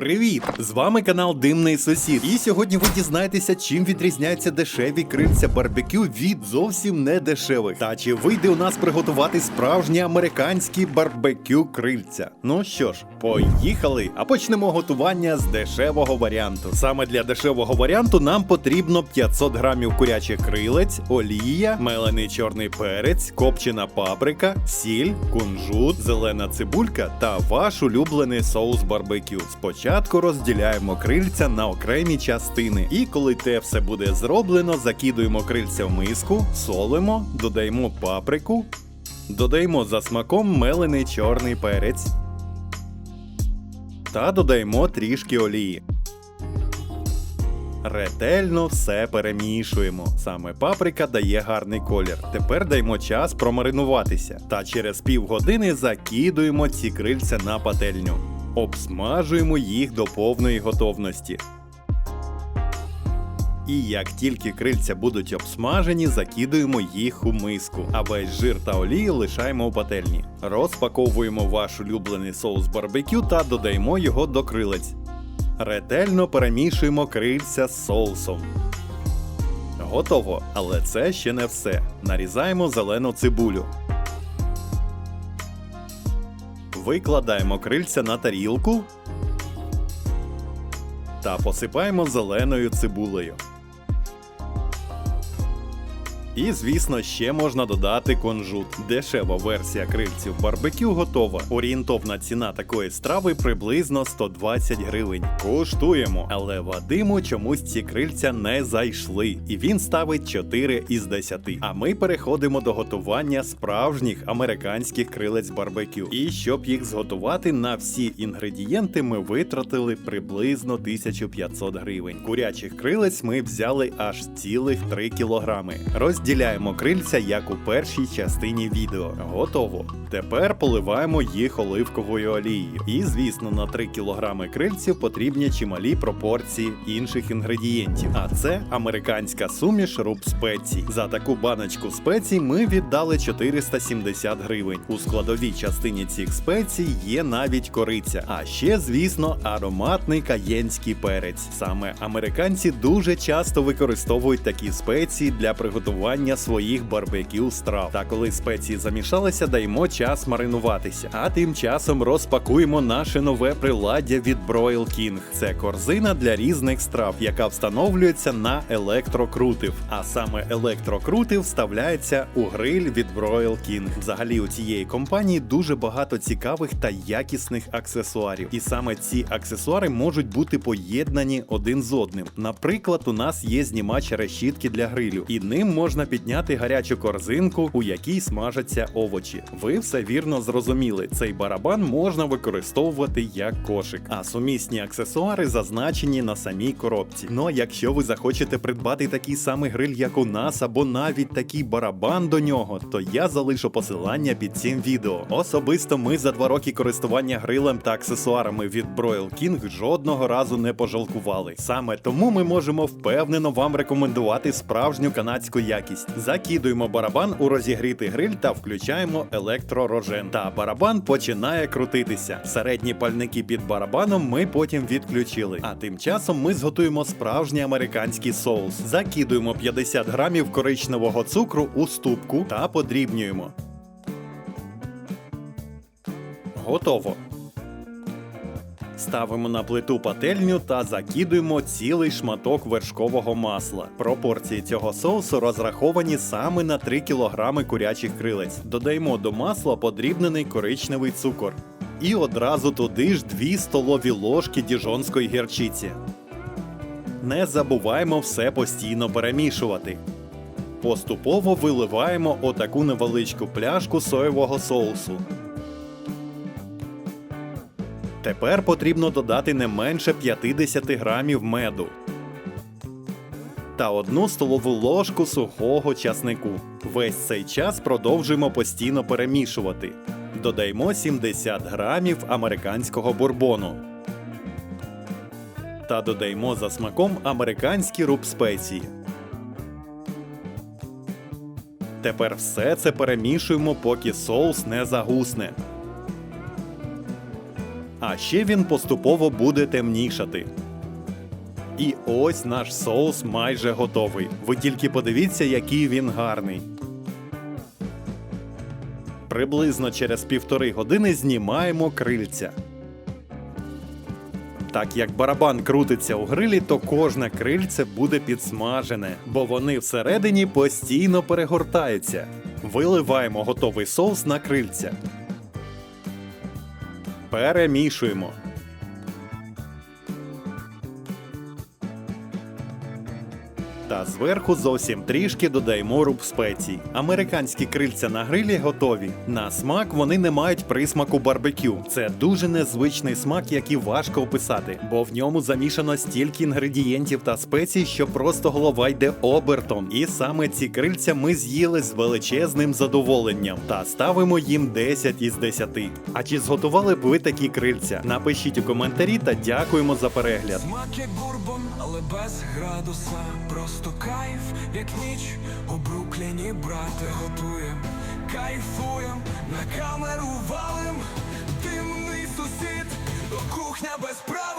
Привіт! З вами канал Димний Сусід. І сьогодні ви дізнаєтеся, чим відрізняються дешеві крильця барбекю від зовсім не дешевих. Та чи вийде у нас приготувати справжні американські барбекю крильця? Ну що ж, поїхали! А почнемо готування з дешевого варіанту. Саме для дешевого варіанту нам потрібно 500 грамів курячих крилець, олія, мелений чорний перець, копчена паприка, сіль, кунжут, зелена цибулька та ваш улюблений соус барбекю. Спочатку розділяємо крильця на окремі частини, і коли те все буде зроблено, закидуємо крильця в миску, солимо, додаємо паприку, додаємо за смаком мелений чорний перець та додаємо трішки олії. Ретельно все перемішуємо. Саме паприка дає гарний колір. Тепер даємо час промаринуватися. Та через півгодини закидуємо ці крильця на пательню. Обсмажуємо їх до повної готовності. І як тільки крильця будуть обсмажені, закидуємо їх у миску, а весь жир та олію лишаємо у пательні. Розпаковуємо ваш улюблений соус барбекю та додаємо його до крилець. Ретельно перемішуємо крильця з соусом. Готово, але це ще не все. Нарізаємо зелену цибулю. Викладаємо крильця на тарілку та посипаємо зеленою цибулею. І, звісно, ще можна додати кунжут. Дешева версія крильців барбекю готова. Орієнтовна ціна такої страви приблизно 120 гривень. Куштуємо, але Вадиму чомусь ці крильця не зайшли, і він ставить 4 із 10. А ми переходимо до готування справжніх американських крилець барбекю. І щоб їх зготувати на всі інгредієнти, ми витратили приблизно 1500 гривень. Курячих крилець ми взяли аж цілих 3 кілограми. Розділяємо крильця, як у першій частині відео. Готово. Тепер поливаємо їх оливковою олією. І, звісно, на 3 кілограми крильців потрібні чималі пропорції інших інгредієнтів. А це американська суміш руб спецій. За таку баночку спецій ми віддали 470 гривень. У складовій частині цих спецій є навіть кориця. А ще, звісно, ароматний каєнський перець. Саме американці дуже часто використовують такі спеції для приготування своїх барбекю страв. Та коли спеції замішалися, даємо час маринуватися. А тим часом розпакуємо наше нове приладдя від Broil King. Це корзина для різних страв, яка встановлюється на електрокрутив. А саме електрокрутив вставляється у гриль від Broil King. Взагалі у цієї компанії дуже багато цікавих та якісних аксесуарів. І саме ці аксесуари можуть бути поєднані один з одним. Наприклад, у нас є знімач решітки для грилю, і ним можна підняти гарячу корзинку, у якій смажаться овочі. Ви все вірно зрозуміли. Цей барабан можна використовувати як кошик, а сумісні аксесуари зазначені на самій коробці. Ну а якщо ви захочете придбати такий самий гриль, як у нас, або навіть такий барабан до нього, то я залишу посилання під цим відео. Особисто ми за два роки користування грилем та аксесуарами від Broil King жодного разу не пожалкували. Саме тому ми можемо впевнено вам рекомендувати справжню канадську якість. Закидуємо барабан у розігрітий гриль та включаємо електророжен. Та барабан починає крутитися. Середні пальники під барабаном ми потім відключили. А тим часом ми зготуємо справжній американський соус. Закидуємо 50 грамів коричневого цукру у ступку та подрібнюємо. Готово. Ставимо на плиту пательню та закидуємо цілий шматок вершкового масла. Пропорції цього соусу розраховані саме на 3 кг курячих крилець. Додаємо до масла подрібнений коричневий цукор. І одразу туди ж 2 столові ложки діжонської гірчиці. Не забуваємо все постійно перемішувати. Поступово виливаємо отаку невеличку пляшку соєвого соусу. Тепер потрібно додати не менше 50 грамів меду та одну столову ложку сухого часнику. Весь цей час продовжуємо постійно перемішувати. Додаємо 70 грамів американського бурбону. Та додаємо за смаком американські руб спеції. Тепер все це перемішуємо, поки соус не загусне. А ще він поступово буде темнішати. І ось наш соус майже готовий. Ви тільки подивіться, який він гарний. Приблизно через півтори години знімаємо крильця. Так як барабан крутиться у грилі, то кожне крильце буде підсмажене, бо вони всередині постійно перегортаються. Виливаємо готовий соус на крильця. Перемішуємо. Та зверху зовсім трішки додаємо руб спецій. Американські крильця на грилі готові. На смак вони не мають присмаку барбекю. Це дуже незвичний смак, який важко описати, бо в ньому замішано стільки інгредієнтів та спецій, що просто голова йде обертом. І саме ці крильця ми з'їли з величезним задоволенням та ставимо їм 10 із 10. А чи зготували б ви такі крильця? Напишіть у коментарі та дякуємо за перегляд. Смак як бурбон, але без градуса. Просто то кайф, як ніч у Брукліні, брате, готуєм, кайфуєм, на камеру валим, димний сусід, то кухня без прав